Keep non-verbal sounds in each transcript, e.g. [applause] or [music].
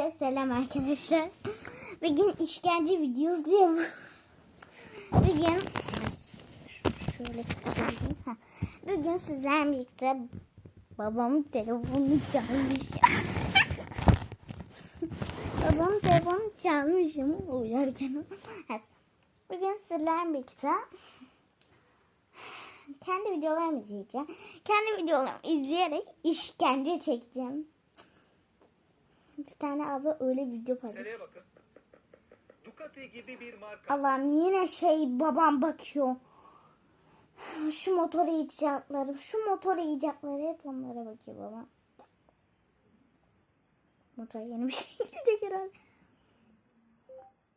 Hepinize selam arkadaşlar. [laughs] Bugün işkence videosu diye bu. [laughs] Bugün şöyle. Ha. Bugün sizlerle birlikte babamın telefonunu [laughs] çalmışım. babamın telefonunu çalmışım uyarken. Bugün sizlerle birlikte kendi videolarımı izleyeceğim. Kendi videolarımı izleyerek işkence çekeceğim. Bir tane abla öyle video paylaştı. Ducati gibi bir marka. Allah'ım yine şey babam bakıyor. Şu motor icatları, şu motor icatları hep onlara bakıyor babam. Motor yeni bir şey gelecek herhalde.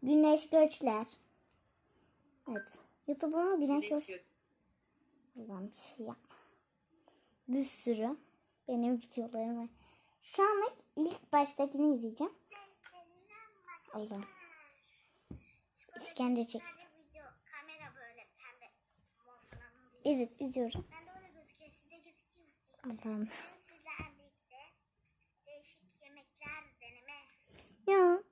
Güneş göçler. Evet. YouTube'umu güneş göç. Allah'ım bir şey yapma. Bir sürü benim videolarım var. Şu anlık ilk baştakini izleyeceğim. Allah'ım. İşkence çek. Evet izliyorum. Allah'ım. Ya.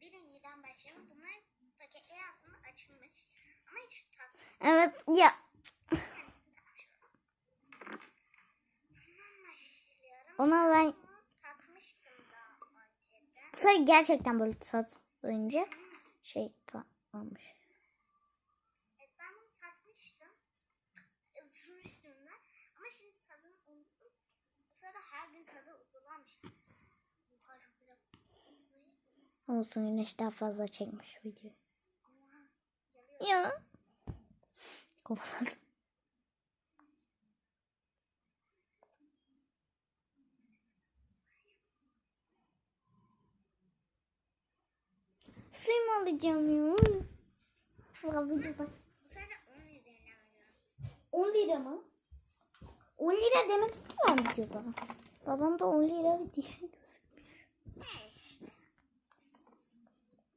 Birinciden başlayalım. Bunlar paketleri aslında açılmış. Ama hiç tatlı. Evet ya. Bundan başlıyorum. Ona ben bu sefer gerçekten böyle tat önce şey olmuş. Olsun güneş daha fazla çekmiş video. Ya. Kovaladım. Suyumu alacağım ya. Allah videoda. Bu sırada 10 üzerinden veriyorum. 10 lira mı? 10 lira demedik ki ben videoda. Babam da 10 lira diye gözükmüş. Ne işte.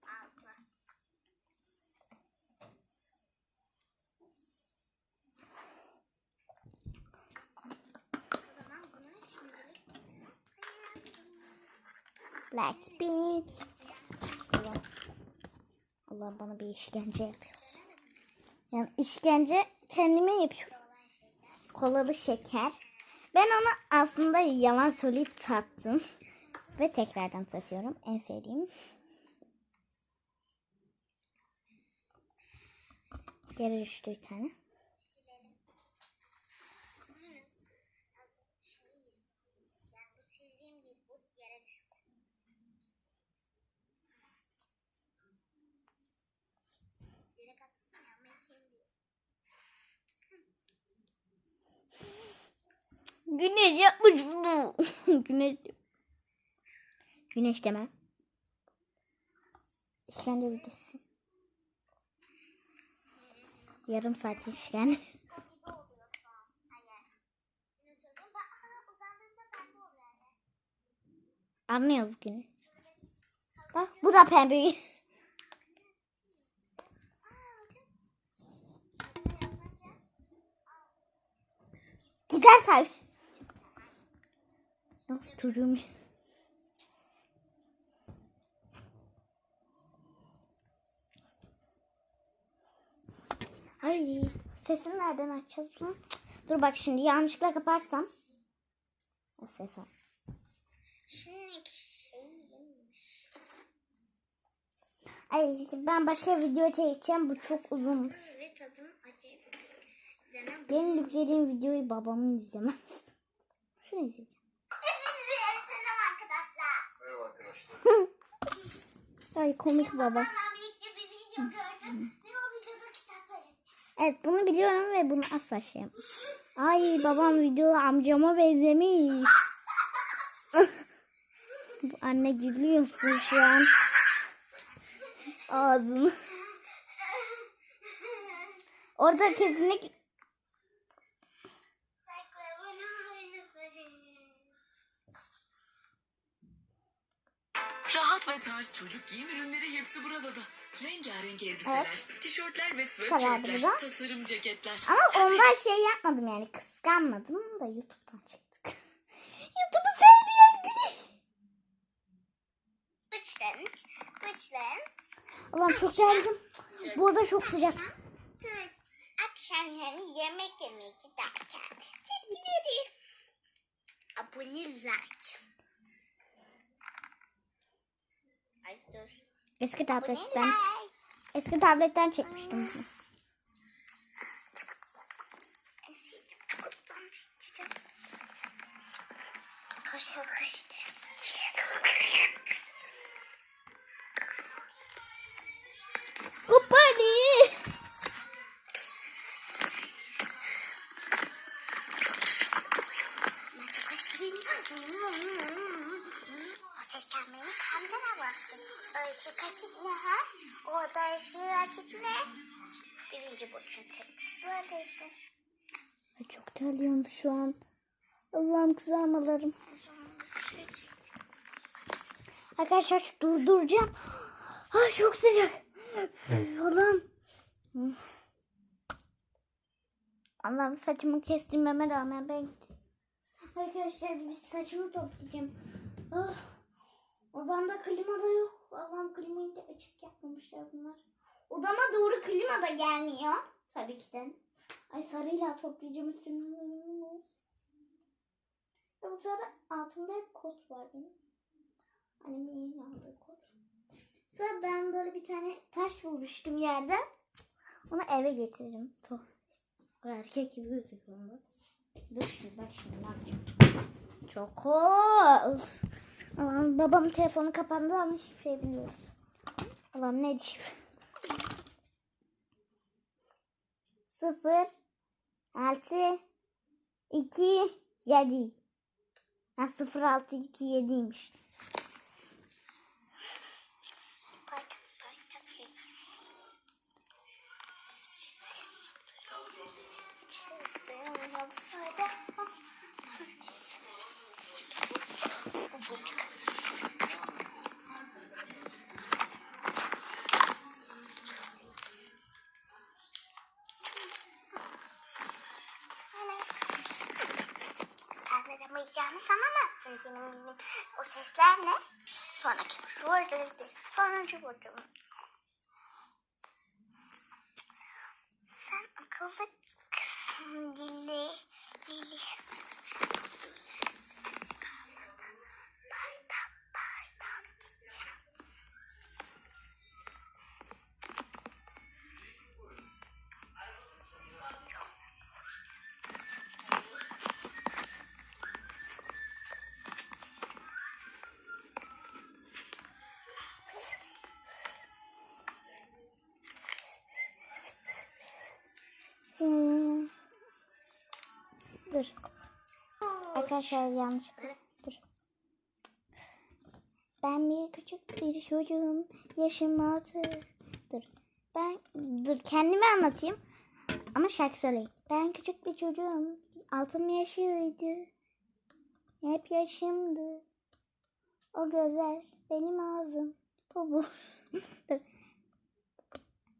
6. O zaman bunu şimdilik koyalım. Blackpink. Allah. Allah bana bir işkence yapıyor. Yani işkence kendime şeyler. Kolalı şeker. Ben onu aslında yalan söyleyip tattım. Ve tekrardan tatıyorum. En sevdiğim. Yere düştü bir tane. Silelim. Şimdi yani bu sildiğim değil bu yere düştü. Direkt atsın ya ama kim değil. Güneş yapmış bunu. [laughs] Güneş. Güneş deme. İşkence videosu. Yarım saat işkence. Anlıyoruz Güneş. Bak bu da pembe. Gider tabii. Nasıl çocuğum? [laughs] Ay sesini nereden açacağız bunu? Dur bak şimdi yanlışlıkla kaparsam. O ses iyiymiş. Ay ben başka video çekeceğim. Bu çok uzun. Benim yüklediğim videoyu babamın izlemez. Şunu izleyeceğim. Hepinize selam arkadaşlar. Merhaba arkadaşlar. [laughs] Ay komik baba. Ben birlikte bir video gördüm ve o videoda kitaplar açacağız. Evet bunu biliyorum ve bunu asla şey yapmam. Ay babam videoda amcama benzemiş. [laughs] Bu anne gülüyorsun şu an. Ağzını. [laughs] Orada kesinlikle Tarz çocuk giyim ürünleri hepsi burada da. Rengarenk elbiseler, evet. tişörtler ve sweatshirtler, tasarım ceketler. Ama Sen ondan şey yapmadım yani kıskanmadım da YouTube'dan çektik. [laughs] YouTube'u sevmeyen güneş. Which lens? Which lens? Ulan çok geldim. Bu oda çok sıcak. Akşam yani yemek yemeye giderken tepkileri abone like. Ay dur. Eski tabletten. Eski tabletten çekmiştim. Şu an. Allah'ım kızarmalarım. Arkadaşlar durduracağım. Ay çok sıcak. Allah'ım. Allah'ım saçımı kestirmeme rağmen ben Arkadaşlar bir saçımı toplayacağım. Ah. Odamda klima da yok. Allah'ım klimayı da açık yapmamışlar bunlar. Odama doğru klima da gelmiyor. Tabii ki de. Ay sarıyla toplayacağım üstüne. Ve bu sırada altımda hep kot var benim. Annemin yeni aldığı kot. Sonra ben böyle bir tane taş bulmuştum yerden. Onu eve getiririm. Tuh. O erkek gibi gözüküyor bak. Dur şimdi bak şimdi ne. Çok. Allah'ım babamın telefonu kapandı ama şifreyi biliyoruz. Allah'ım neydi şifre? Sıfır altı iki yedi. Ha sıfır altı iki yediymiş. Pardon, pardon. Şey. Sesliyorum ya bu sırada. Neyse. Hani Kaldıramayacağını sanamazsın senin benim. O sesler ne? Sonraki buradaydı. Sonuncu burcu. Sen akıllı kızsın Lili. Lili. Dur. Arkadaşlar yanlış. Dur. Ben bir küçük bir çocuğum. Yaşım altı. Dur. Ben dur kendimi anlatayım. Ama şarkı söyleyeyim. Ben küçük bir çocuğum. Altım yaşıydı. Hep yaşımdı. O gözler benim ağzım. Bu bu. [laughs] dur.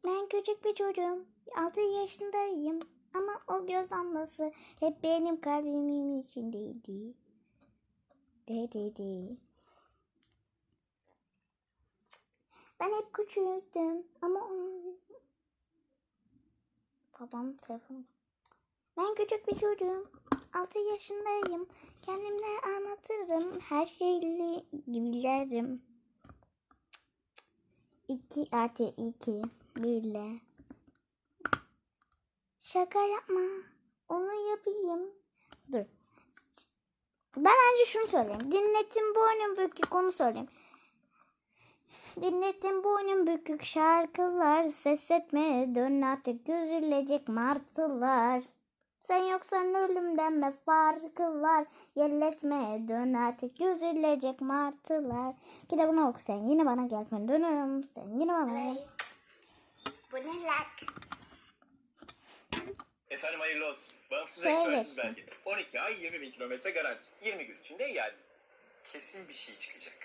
Ben küçük bir çocuğum. 6 yaşındayım. Ama o göz damlası hep benim kalbimin içindeydi. De de de. Ben hep küçüktüm ama. Babam telefonu. Ben küçük bir çocuğum. 6 yaşındayım. Kendimle anlatırım. Her şeyi bilirim. 2 artı 2 birle. Şaka yapma. Onu yapayım. Dur. Ben önce şunu söyleyeyim. Dinletin boynum bükük onu söyleyeyim. Dinletin boynum bükük şarkılar. Ses etme dön artık üzülecek martılar. Sen yoksan ölümden ne farkı var? Yelletme dön artık üzülecek martılar. Kitabını oku sen yine bana gel ben dönüyorum. Sen yine bana gel. Bu ne like? Efendim hayırlı olsun. Bağımsız Söyle egzersiz işte. belge. 12 ay 20 bin kilometre garanti. 20 gün içinde iade. Kesin bir şey çıkacak.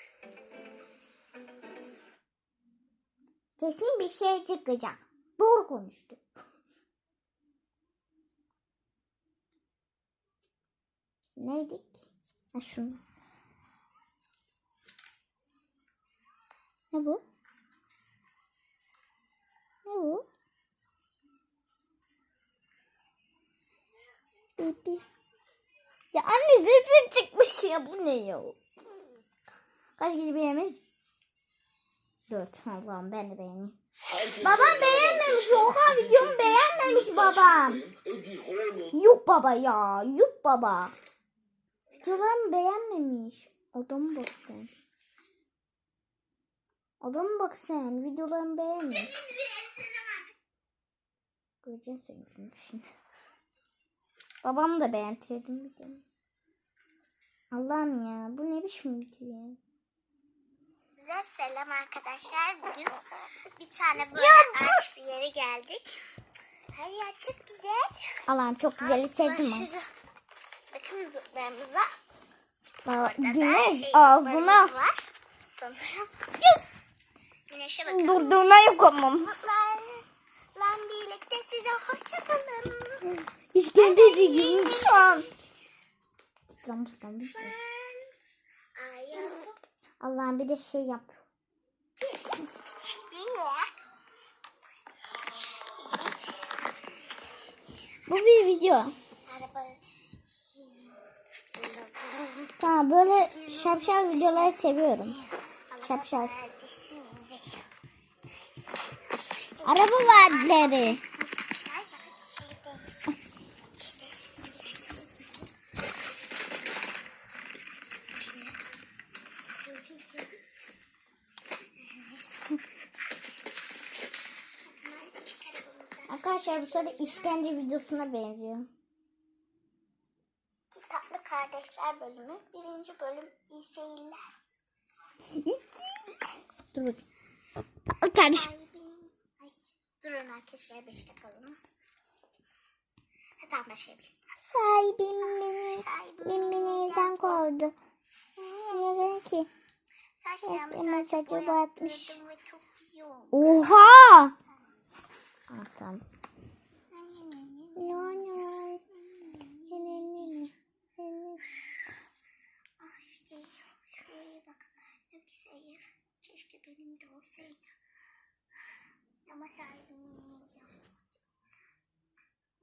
Kesin bir şey çıkacak. Doğru konuştu. [laughs] Neydik? Ha şunu. Ne bu? Oo. Bebi. Ya anne sesin çıkmış ya bu ne ya? Kaç kişi beğenmiş? Dört. Allah'ım ben de beğeneyim. Babam beğenmemiş. Oha videomu beğenmemiş babam. Yok baba ya. Yok baba. Videolarımı beğenmemiş. Adamı bak sen. Adamı bak sen. Videolarımı beğenmiş. Göreceksin sen gününü şimdi. Babam da beğentirdim videomu. Allah'ım ya. Bu ne biçim video ya? Size selam arkadaşlar. Bugün bir tane böyle aç bir yere geldik. Her yer çok güzel. Allah'ım çok güzel sevdim. Şurada- Bakın da Güneş şey ağzına. Güneşe bakın. durduğuna yok amam. Butlarla birlikte size hoşçakalın. İşkenceci gibi şu an. Lan buradan bir şey. Friends, I am Allah'ım bir de şey yap. Bu bir video. Tamam böyle şapşal videoları seviyorum. Şapşal. Araba vadleri. Arkadaşlar işkence videosuna benziyor. Kitaplı Kardeşler bölümü. Birinci bölüm iyi seyirler. Dur bakayım. Kardeş. Sahibin... Ay, durun arkadaşlar 5 dakikalığına. Ha, Tamam başlayabiliriz. Sahibim beni, Sahibim beni, evden kovdu. Niye ki? Saçlarımı boyattırdım batmış. Oha! Ah, tamam. Ah işte şuraya bak. Ne güzel ev. Keşke benim de olsaydı. Ama sahibim yiyeceğim.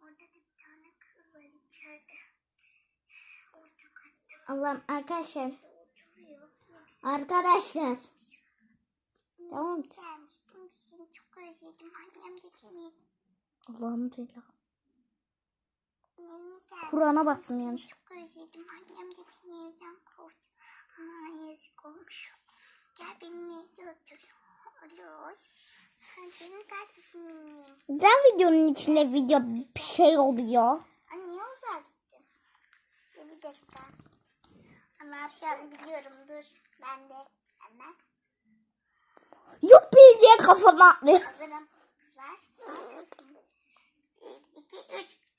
Orada da bir tane kız var içeride. Orta katta Allah'ım arkadaşlar. Arkadaşlar. Tamam. Gelmiştim. Seni çok özledim. Annem de beni. Allah'ım söyle. Kur'an'a bastım yanlış. Çok özledim. Annem de beni evden kovdu. Aa, yazık olmuş. Gel benim evde otur. Olur. Senin kardeşinim. Neden videonun içinde video bir şey oluyor? Anne niye uzağa gittin? Dur bir dakika. Ne yapacağımı biliyorum. Dur. Ben de hemen. Yok bir diye kafama atlıyor. Hazırım kızlar. 2, 3.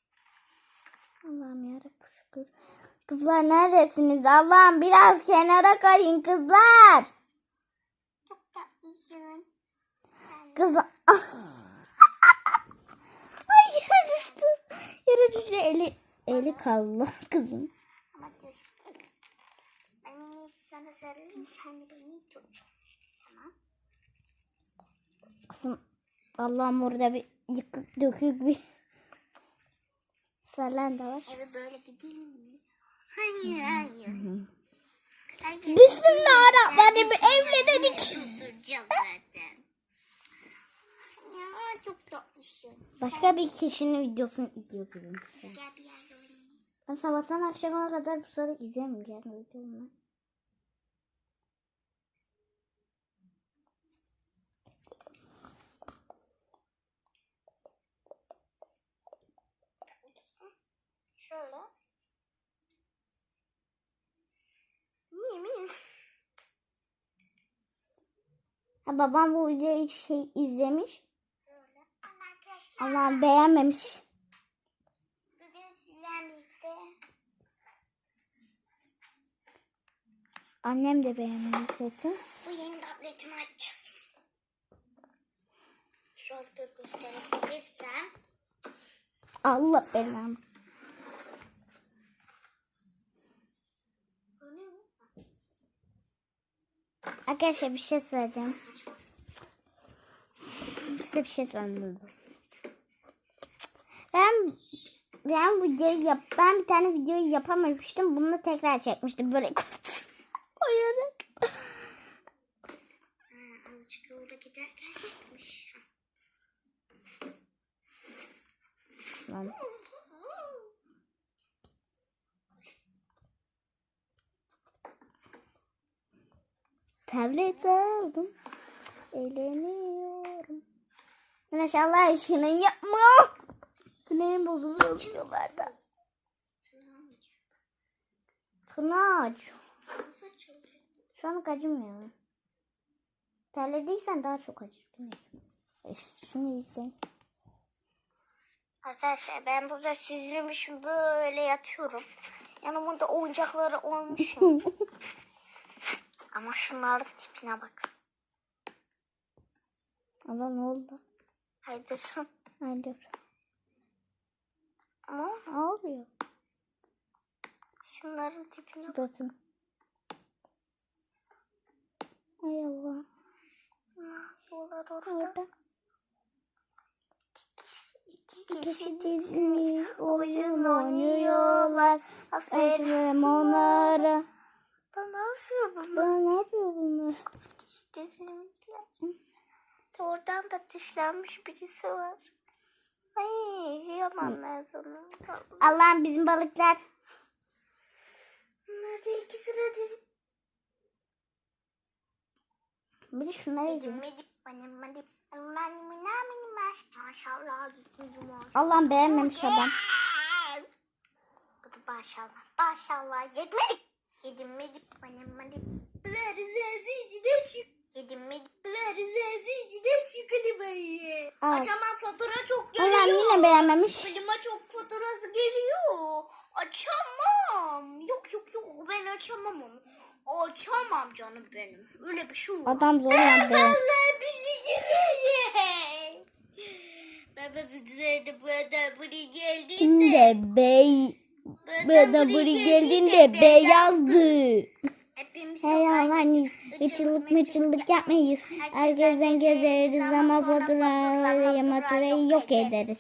Allah'ım yarabbim şükür. Kızlar neredesiniz? Allah'ım biraz kenara kayın kızlar. Kız. [laughs] Ay yere düştü. Yere düştü. Eli, eli kaldı kızın. Ama dur. Ben sana sarılayım. Sen de beni tut. Tamam. Kızım. Allah'ım orada bir yıkık dökük bir salen de var. Eve böyle gidelim mi? Hayır, hayır. Bismillahirrahmanirrahim. Evlenedik. Oturacağız zaten. Ya çok tatlısın. Başka bir kişinin videosunu izliyor gibiyim. Gel bir yerde oynayalım. Ben sabahtan akşama kadar bu soru izlemeyeceğim videomu. Şöyle. Yemin. Ha, babam bu videoyu şey izlemiş. Şöyle. Ama arkadaşlar beğenmemiş. bugün sizlerle birlikte Annem de beğenmemiş zaten. bu yeni tabletimi açacağız. Şöyle gösterebilirsem. Allah belanı. Bu ne? Arkadaşlar bir şey söyleyeceğim. size bir şey söyleyeyim. Ben ben bu videoyu yap ben bir tane videoyu yapamamıştım. Bunu tekrar çekmiştim böyle [laughs] koyarak. Azıcık yolda giderken çıkmış. Lan. Tablet aldım. Eğleniyorum. Güneş Allah aşkına yapma. Sinirim bozuluyor videolarda. Tırnağı aç. Şu an acımıyor. Terlediysen daha çok acır. E, Şunu izleyin. Arkadaşlar ben burada süzülmüşüm böyle yatıyorum. Yanımda da oyuncakları olmuşum. [laughs] Ama şunların tipine bak. Allah ne oldu? Haydır. Hayır. Ama Ne oluyor? şunların tipine bak. Bakın. Ay Allah. Ne yapıyorlar orada? Orada. İki Kişi dizmiş oyun oynuyorlar. Aferin. Onlara. Ben ne yapıyor bunlar? Ben ne yapıyor bunlar? Dizilmişler. Oradan da dışlanmış birisi var. Ay yaman ben sana. Allah'ım bizim balıklar. Da iki sıra dizi. Bir de şunları maşallah. Allah'ım beğenmemiş adam. Maşallah. Maşallah yetmedik. Yedim medip benim medip. Lerzeci de şu. Yedim medip. Lerzeci de şu klimayı. Evet. Açamam fatura çok geliyor. Allah'ım yine beğenmemiş. Klima çok faturası geliyor. Açamam. Yok yok yok ben açamam onu. Açamam canım benim. Öyle bir şey olur. Adam zorla beğen. Allah bizi gireyim. Baba bize de bu adam buraya geldiğinde. Şimdi bey. Bu adam buraya geldiğinde beyazdı. Hepimiz Hey Allah'ım ıçılık mıçılık yapmayız. Herkesten gezeriz ama faturaları maturayı yok ederiz.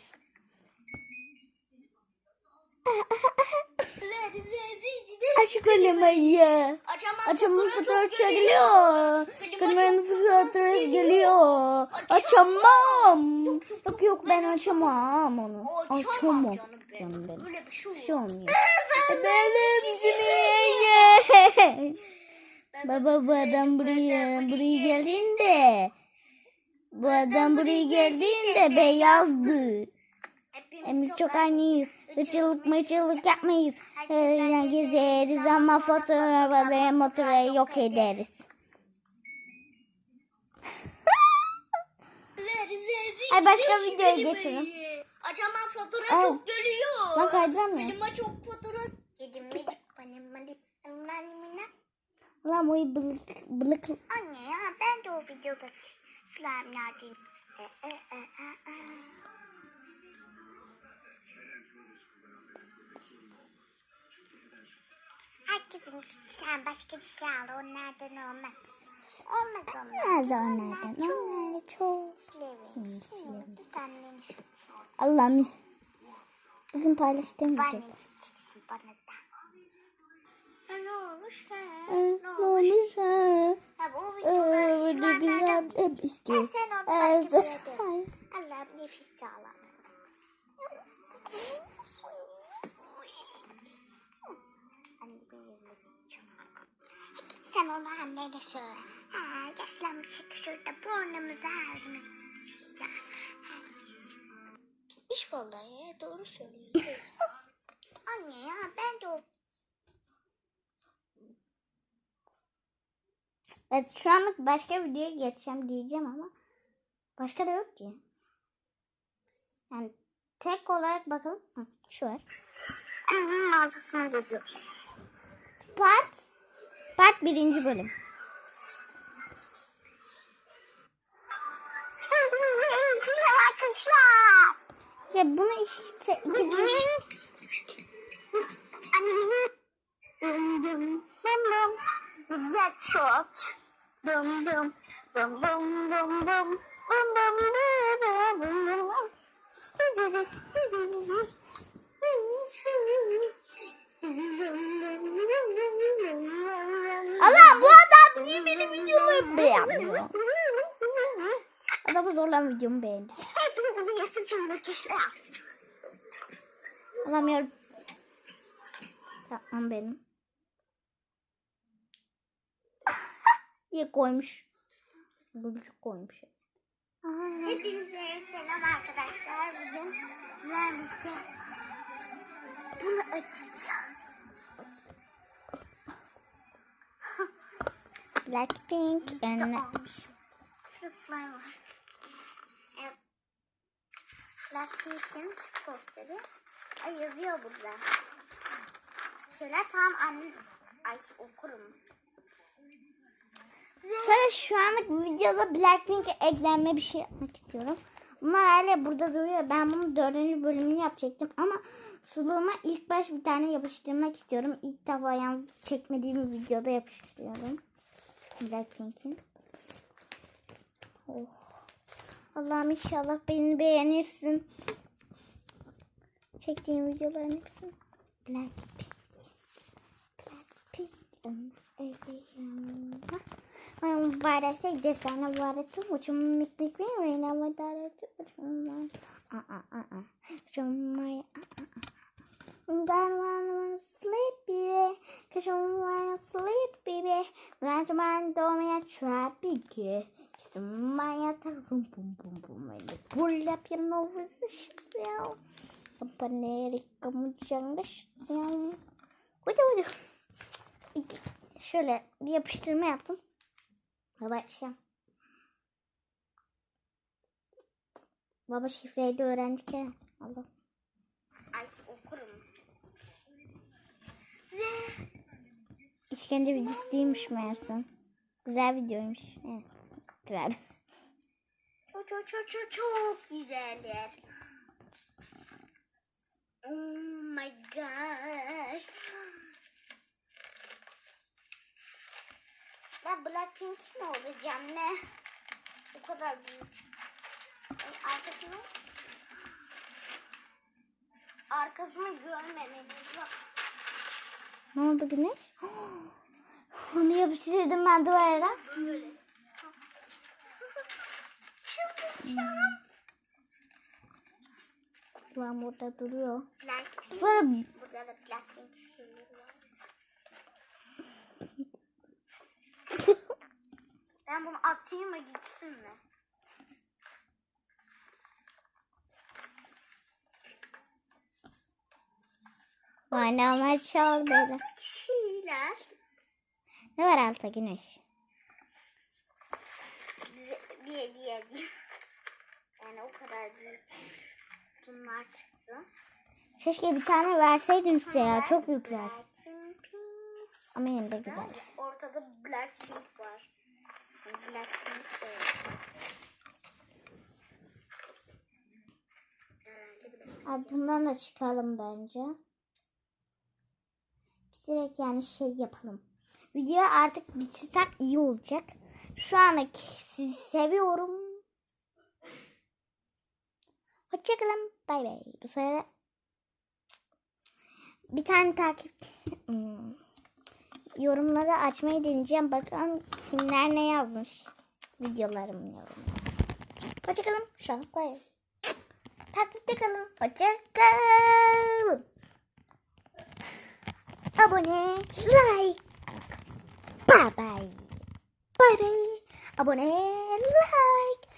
Klimayı. Açamam fatura geliyor. Klimanın faturası geliyor. Açamam. Yok yok ben açamam onu. Açamam. canım benim. Canım benim. Öyle bir şey olmuyor. Benim Cüneyt. Baba bu adam buraya buraya geldiğinde bu adam buraya geldiğinde beyazdı. Hepimiz çok aynıyız. Hıçılık mıçılık yapmayız. Her gezeriz ama fotoğrafları motorayı yok ederiz. Ay başka videoya geçelim. Açamam fatura Ay. çok geliyor. Lan kaydıramıyorum. Klima çok benim Ulan bu bılık, bılık Anne ya ben de o videoda slime'lardayım. E, e, e, e, e. Herkesin sen başka bir şey al onlardan olmaz. Olmaz onlar. az onlardan. Onlar çok. Silerim. Bir tane şu. Allah'ım. Bugün paylaştığım Bana da. Ha, ne olmuş ha? Ee, Ne olmuş? ha? Ha, bu Ee, videolar Burada slime'lardan güzel hep istiyor. sen onu Ee, başka bir yere. Allah'ım nefis sağlam. Annene söyle. Ha, yaşlanmışık şurada burnumuzu ağrımız. İş vallahi ya, doğru söylüyor. [laughs] Anne ya ben de o Evet şu anlık başka videoya geçeceğim diyeceğim ama başka da yok ki. Yani tek olarak bakalım. Hı, şu var. Mağazasına geziyoruz. Part Part birinci bölüm. Arkadaşlar. Ya bunu işte iki Dum dum dum dum. Red shot. Dum dum dum dum dum dum. Allah bu adam niye benim videolarımı beğenmiyor? Adamı zorla videomu beğendi. Alamıyorum. Yapmam benim. diye koymuş. Gülcük koymuş. Hepinize selam arkadaşlar. Bugün sizlerle birlikte bunu açacağız. Blackpink Almışım. Şurada slime var. Evet. Blackpink'in posteri. Ay yazıyor burada. Şöyle tam anne... Ay okurum. Sadece şu anlık videoda Blackpink'e eklenme bir şey yapmak istiyorum. Bunlar hala burada duruyor. Ben bunun dördüncü bölümünü yapacaktım ama suluğuma ilk baş bir tane yapıştırmak istiyorum. İlk defa yani çekmediğim videoda yapıştırıyorum. Blackpink'in. Oh. Allah'ım inşallah beni beğenirsin. Çektiğim videoların hepsini. Blackpink. Blackpink. in every room. I'm glad I say this and I'm glad I do what you make me feel right now. I'm glad I do my I wanna sleep, baby. Cause you wanna sleep, baby. Glad you wanna do me a trap, baby. Cause you wanna boom boom boom boom. And pull up your nose, still. Kapaneri kamucanga still. Hadi hadi. İki. Şöyle bir yapıştırma yaptım. Başlayalım. Baba şifreyi de öğrendik ya. Allah. Ay okurum. İşkence videosu değilmiş meğerse. Güzel videoymuş. Evet. Güzel. Çok çok çok çok çok güzeller. Oh my gosh. Ben Blackpink mi olacağım ne? O kadar büyük. Arkasını arkasını görmemeniz var. Ne oldu Güneş? [gasps] Onu yapıştırdım ben duvara. Ben burada duruyor. Sonra. Ben bunu atayım mı gitsin mi? Oynamaya çal böyle. Şeyler. Ne var altta Güneş? Bir hediye. Yani o kadar büyük. Bunlar çıktı. Keşke bir tane verseydin size ya. Çok büyükler. Ama yine de güzel. Ortada. Blackpink de var. Herhalde Blackpink. Abi bundan da çıkalım bence. Direkt yani şey yapalım. Videoyu artık bitirsek iyi olacak. Şu anlık sizi seviyorum. Hoşçakalın. Bay bay. Bu sırada bir tane takip Hmm. yorumları açmayı deneyeceğim. Bakalım kimler ne yazmış. Videolarımın yorumları. Hoşçakalın. Şu bay bay. Takipte kalın. Hoşça kalın. Abone, like. Bye bye. Bye bye. Abone, like.